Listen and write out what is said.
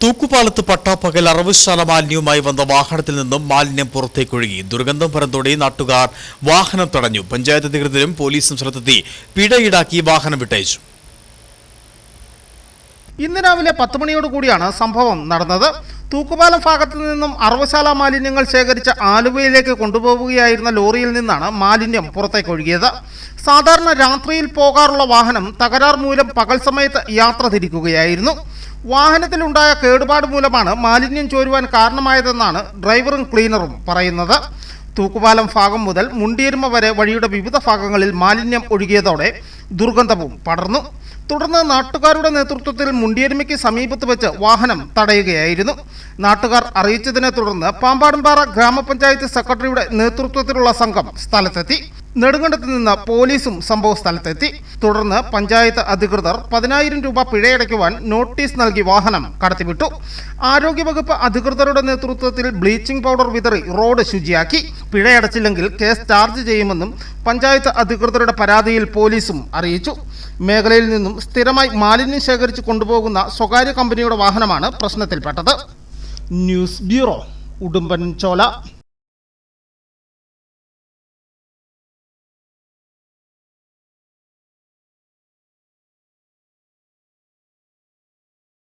തൂക്കുപാലത്ത് പട്ടാപ്പകൽ അറവുശാല മാലിന്യവുമായി വന്ന വാഹനത്തിൽ നിന്നും മാലിന്യം പുറത്തേക്കൊഴുകി ദുർഗന്ധം പരന്തോടെ നാട്ടുകാർ വാഹനം തടഞ്ഞു. പഞ്ചായത്ത് അധികൃതരും പോലീസും ശ്രദ്ധത്തി പിഴ ഈടാക്കി വാഹനം വിട്ടയച്ചു. ഇന്ന് രാവിലെ പത്ത് മണിയോട് കൂടിയാണ് സംഭവം നടന്നത്. തൂക്കുപാലം ഭാഗത്തു നിന്നും അറവശാല മാലിന്യങ്ങൾ ശേഖരിച്ച ആലുവയിലേക്ക് കൊണ്ടുപോവുകയായിരുന്ന ലോറിയിൽ നിന്നാണ് മാലിന്യം പുറത്തേക്കൊഴുകിയത് സാധാരണ രാത്രിയിൽ പോകാറുള്ള വാഹനം തകരാർ മൂലം പകൽ സമയത്ത് യാത്ര തിരിക്കുകയായിരുന്നു. വാഹനത്തിലുണ്ടായ കേടുപാട് മൂലമാണ് മാലിന്യം ചോരുവാൻ കാരണമായതെന്നാണ് ഡ്രൈവറും ക്ലീനറും പറയുന്നത്. തൂക്കുപാലം ഭാഗം മുതൽ മുണ്ടിയരുമ വരെ വഴിയുടെ വിവിധ ഭാഗങ്ങളിൽ മാലിന്യം ഒഴുകിയതോടെ ദുർഗന്ധവും പടർന്നു. തുടർന്ന് നാട്ടുകാരുടെ നേതൃത്വത്തിൽ മുണ്ടിയരുമയ്ക്ക് സമീപത്ത് വെച്ച് വാഹനം തടയുകയായിരുന്നു. നാട്ടുകാർ അറിയിച്ചതിനെ തുടർന്ന് പാമ്പാടുംപാറ ഗ്രാമപഞ്ചായത്ത് സെക്രട്ടറിയുടെ നേതൃത്വത്തിലുള്ള സംഘം സ്ഥലത്തെത്തി. നെടുങ്കണ്ടത്ത് നിന്ന് പോലീസും സംഭവ സ്ഥലത്തെത്തി. തുടർന്ന് പഞ്ചായത്ത് അധികൃതർ പതിനായിരം രൂപ പിഴയടയ്ക്കുവാൻ നോട്ടീസ് നൽകി വാഹനം കടത്തിവിട്ടു. ആരോഗ്യവകുപ്പ് അധികൃതരുടെ നേതൃത്വത്തിൽ ബ്ലീച്ചിംഗ് പൗഡർ വിതറി റോഡ് ശുചിയാക്കി. പിഴയടച്ചില്ലെങ്കിൽ കേസ് ചാർജ് ചെയ്യുമെന്നും പഞ്ചായത്ത് അധികൃതരുടെ പരാതിയിൽ പോലീസും അറിയിച്ചു. മേഖലയിൽ നിന്നും സ്ഥിരമായി മാലിന്യം ശേഖരിച്ച് കൊണ്ടുപോകുന്ന സ്വകാര്യ കമ്പനിയുടെ വാഹനമാണ് പ്രശ്നത്തിൽപ്പെട്ടത്. News bureau Udumbanchola.